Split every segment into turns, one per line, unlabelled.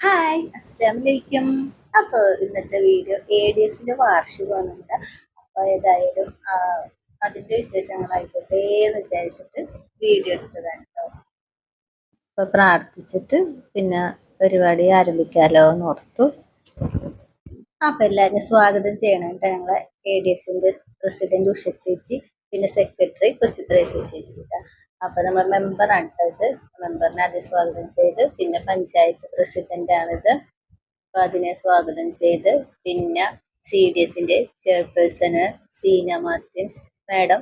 Hi അസ്സാമലൈക്കും അപ്പോൾ ഇന്നത്തെ വീഡിയോ എ ഡി എസിന്റെ നമ്മുടെ അപ്പോൾ ഏതായാലും അതിന്റെ വിശേഷങ്ങളായിക്കോട്ടെ എന്ന് വിചാരിച്ചിട്ട് വീഡിയോ എടുത്തതാണ് കേട്ടോ അപ്പോൾ പ്രാർത്ഥിച്ചിട്ട് പിന്നെ പരിപാടി ആരംഭിക്കാലോ എന്ന് ഓർത്തു. അപ്പോൾ എല്ലാവരും സ്വാഗതം ചെയ്യണം കേട്ടോ ഞങ്ങളെ എ ഡി എസിന്റെ പ്രസിഡന്റ് ഉഷ ചേച്ചി പിന്നെ സെക്രട്ടറി കൊച്ചിത്രേശ ചേച്ചി കേട്ടോ അപ്പോൾ നമ്മൾ മെമ്പറാണ് ഇത്. മെമ്പറിനെ ആദ്യം സ്വാഗതം ചെയ്ത് പിന്നെ പഞ്ചായത്ത് പ്രസിഡന്റ് ആണിത് അപ്പൊ അതിനെ സ്വാഗതം ചെയ്ത് പിന്നെ സി ഡി എസിന്റെ ചെയർപേഴ്സണ് സീന മാർട്ടിൻ മാഡം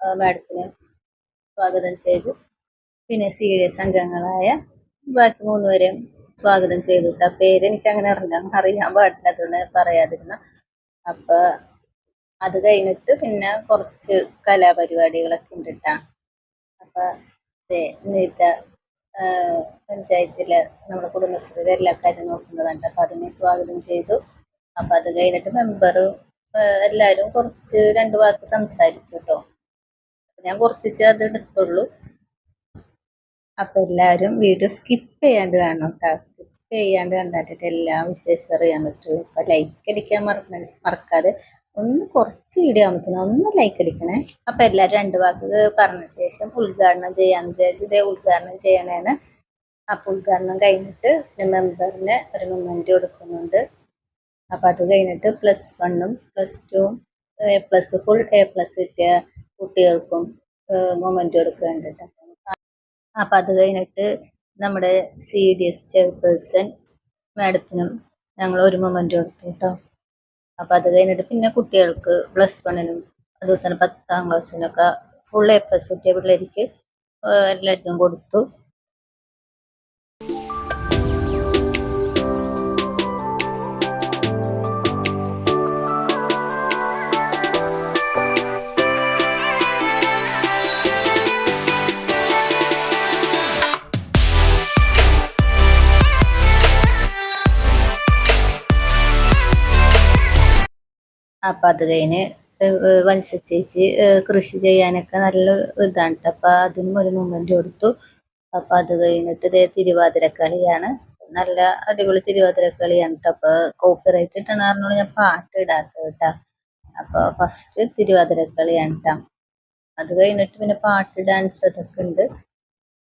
മാഡത്തിന് സ്വാഗതം ചെയ്തു. പിന്നെ സി ഡി എസ് അംഗങ്ങളായ ബാക്കി മൂന്നുപേരെയും സ്വാഗതം ചെയ്തു ആ പേര് എനിക്ക് അങ്ങനെ അറിയാം അറിയാൻ പാടില്ല അതുകൊണ്ട് പറയാതിരുന്ന. അപ്പൊ അത് കഴിഞ്ഞിട്ട് പിന്നെ കുറച്ച് കലാപരിപാടികളൊക്കെ ഉണ്ട് കേട്ടാ അപ്പൊ നീത്ത പഞ്ചായത്തിലെ നമ്മുടെ കുടുംബശ്രീയുടെ എല്ലാ കാര്യം നോക്കുന്നതാണ്ട് അപ്പം അതിനെ സ്വാഗതം ചെയ്തു. അപ്പം അത് കഴിഞ്ഞിട്ട് മെമ്പർ എല്ലാവരും കുറച്ച് രണ്ട് വാക്ക് സംസാരിച്ചു കേട്ടോ ഞാൻ കുറച്ച് അത് എടുത്തുള്ളൂ. അപ്പം എല്ലാവരും വീഡിയോ സ്കിപ്പ് ചെയ്യാണ്ട് കാണണം കേട്ടോ സ്കിപ്പ് ചെയ്യാണ്ട് കണ്ടിട്ട് എല്ലാം വിശേഷം അറിയാൻ പറ്റുള്ളൂ ഇപ്പം ലൈക്ക് അടിക്കാൻ മറക്ക മറക്കാതെ ഒന്ന് കുറച്ച് വീഡിയോ ആകുമ്പോഴത്തേനും ഒന്ന് ലൈക്ക് അടിക്കണേ. അപ്പൊ എല്ലാവരും രണ്ട് വാക്ക് പറഞ്ഞ ശേഷം ഉദ്ഘാടനം ചെയ്യാൻ വിചാരിച്ചു ഇതേ ഉദ്ഘാടനം ചെയ്യണേന്. അപ്പൊ ഉദ്ഘാടനം കഴിഞ്ഞിട്ട് മെമ്പറിന് ഒരു മൊമെന്റ് കൊടുക്കുന്നുണ്ട്. അപ്പൊ അത് കഴിഞ്ഞിട്ട് പ്ലസ് വണ്ണും പ്ലസ് ടുവും A plus full A plus കിട്ടിയ കുട്ടികൾക്കും മൊമെന്റ് കൊടുക്കുന്നുണ്ട്. അപ്പൊ അത് കഴിഞ്ഞിട്ട് നമ്മുടെ സി ഡി എസ് ചെയർപേഴ്സൺ മാഡത്തിനും ഞങ്ങൾ ഒരു മൊമെന്റ് കൊടുത്തു കേട്ടോ അപ്പൊ അത് കഴിഞ്ഞിട്ട് പിന്നെ കുട്ടികൾക്ക് പ്ലസ് വണ്ണിനും അതുപോലെ തന്നെ പത്താം ക്ലാസ്സിനൊക്കെ ഫുൾ എ പ്ലസ് കിട്ടിയ പിള്ളേർക്ക് എല്ലാവർക്കും കൊടുത്തു. അപ്പൊ അത് കഴിഞ്ഞ് വത്സ കൃഷി ചെയ്യാനൊക്കെ നല്ല ഇതാണ് അപ്പം അതിനും ഒരു മൊമെന്റ് കൊടുത്തു. അപ്പം അത് കഴിഞ്ഞിട്ട് ഇതേ തിരുവാതിരക്കളിയാണ് നല്ല അടിപൊളി തിരുവാതിരക്കളിയാണ് കളിയാണ് കോപ്പി അപ്പൊ കോപ്പിറൈറ്റ് ഇട്ടണ കാരണമാണ് ഞാൻ പാട്ട് ഇടാത്തത് കേട്ടാ അപ്പോൾ ഫസ്റ്റ് തിരുവാതിരക്കളിയാണ് കേട്ടോ ട്ടോ. അത് കഴിഞ്ഞിട്ട് പിന്നെ പാട്ട് ഡാൻസ് അതൊക്കെ ഉണ്ട്.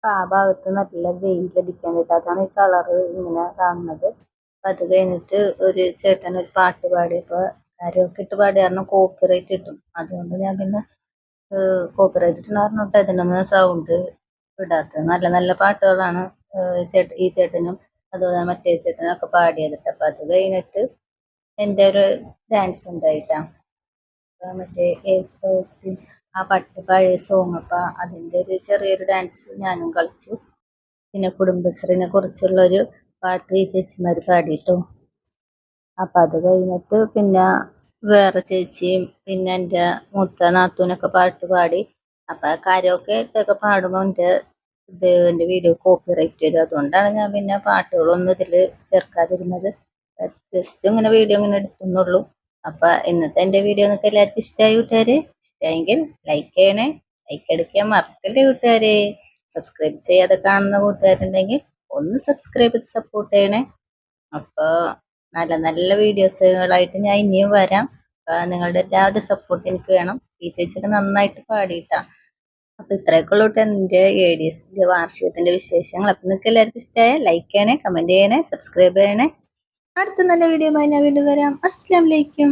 ആ ഭാഗത്ത് നല്ല വെയിലടിക്കാൻ കേട്ടോ അതാണ് ഈ കളറ് ഇങ്ങനെ കാണുന്നത്. അപ്പം അത് കഴിഞ്ഞിട്ട് ഒരു ചേട്ടൻ ഒരു പാട്ട് പാടിയപ്പോ കരോക്കെ ഇട്ട് കാരണം കോപ്പിറൈറ്റ് കിട്ടും. അതുകൊണ്ട് ഞാൻ പിന്നെ കോപ്പിറൈറ്റ് കിട്ടുന്ന പറഞ്ഞിട്ട് ട്ടോ ഇതിനൊന്നും സൗണ്ട് ഇടാത്തത്. നല്ല നല്ല പാട്ടുകളാണ് ചേട്ട ഈ ചേട്ടനും അതുപോലെ മറ്റേ ചേട്ടനും ഒക്കെ പാടി ട്ടോ. അപ്പൊ അത് കഴിഞ്ഞിട്ട് എന്റെ ഒരു ഡാൻസ് ഉണ്ടായിട്ടാ. മറ്റേ ആ പട്ട് പഴയ സോങ് അപ്പം അതിന്റെ ഒരു ചെറിയൊരു ഡാൻസ് ഞാനും കളിച്ചു. പിന്നെ കുടുംബശ്രീനെ കുറിച്ചുള്ളൊരു പാട്ട് ഈ ചേച്ചിമാർ പാടിയിട്ടു. അപ്പൊ അത് കഴിഞ്ഞിട്ട് പിന്നെ വേറെ ചേച്ചിയും പിന്നെ എന്റെ മൂത്ത നാത്തൂനൊക്കെ പാട്ട് പാടി. അപ്പൊ കരോക്കെ ഇതൊക്കെ പാടുമ്പോൾ എന്റെ ഇത് എന്റെ വീഡിയോ കോപ്പിറൈറ്റ് വരും. അതുകൊണ്ടാണ് ഞാൻ പിന്നെ പാട്ടുകളൊന്നും ഇതിൽ ചേർക്കാതിരുന്നത്. ജസ്റ്റ് ഇങ്ങനെ വീഡിയോ ഇങ്ങനെ എടുക്കുന്നുള്ളൂ അപ്പൊ ഇന്നത്തെ എന്റെ വീഡിയോ നിങ്ങൾക്ക് എല്ലാവർക്കും ഇഷ്ടമായി കൂട്ടുകാരെ? ഇഷ്ടമായെങ്കിൽ ലൈക്ക് ചെയ്യണേ. ലൈക്ക് അടിക്കാൻ മറക്കല്ലേ കൂട്ടുകാരെ? സബ്സ്ക്രൈബ് ചെയ്യാതെ കാണുന്ന കൂട്ടുകാരുണ്ടെങ്കിൽ ഒന്ന് സബ്സ്ക്രൈബ് ചെയ്ത് സപ്പോർട്ട് ചെയ്യണേ. അപ്പോൾ നല്ല നല്ല വീഡിയോസുകളായിട്ട് ഞാൻ ഇനിയും വരാം. നിങ്ങളുടെ എല്ലാവരുടെ സപ്പോർട്ട് എനിക്ക് വേണം. ഈ ചേച്ചിയുടെ നന്നായിട്ട് പാടിയിട്ടാ. അപ്പൊ ഇത്രയൊക്കെ ഉള്ളൂ എന്റെ എന്റെ എ ഡി വാർഷികത്തിന്റെ വിശേഷങ്ങൾ. അപ്പൊ നിങ്ങൾക്ക് എല്ലാവർക്കും ഇഷ്ടമായ ലൈക്ക് ചെയ്യണേ കമന്റ് ചെയ്യണേ സബ്സ്ക്രൈബ് ചെയ്യണേ. അടുത്ത നല്ല വീഡിയോ ഞാൻ വീണ്ടും വരാം. അസ്സലാമലൈക്കും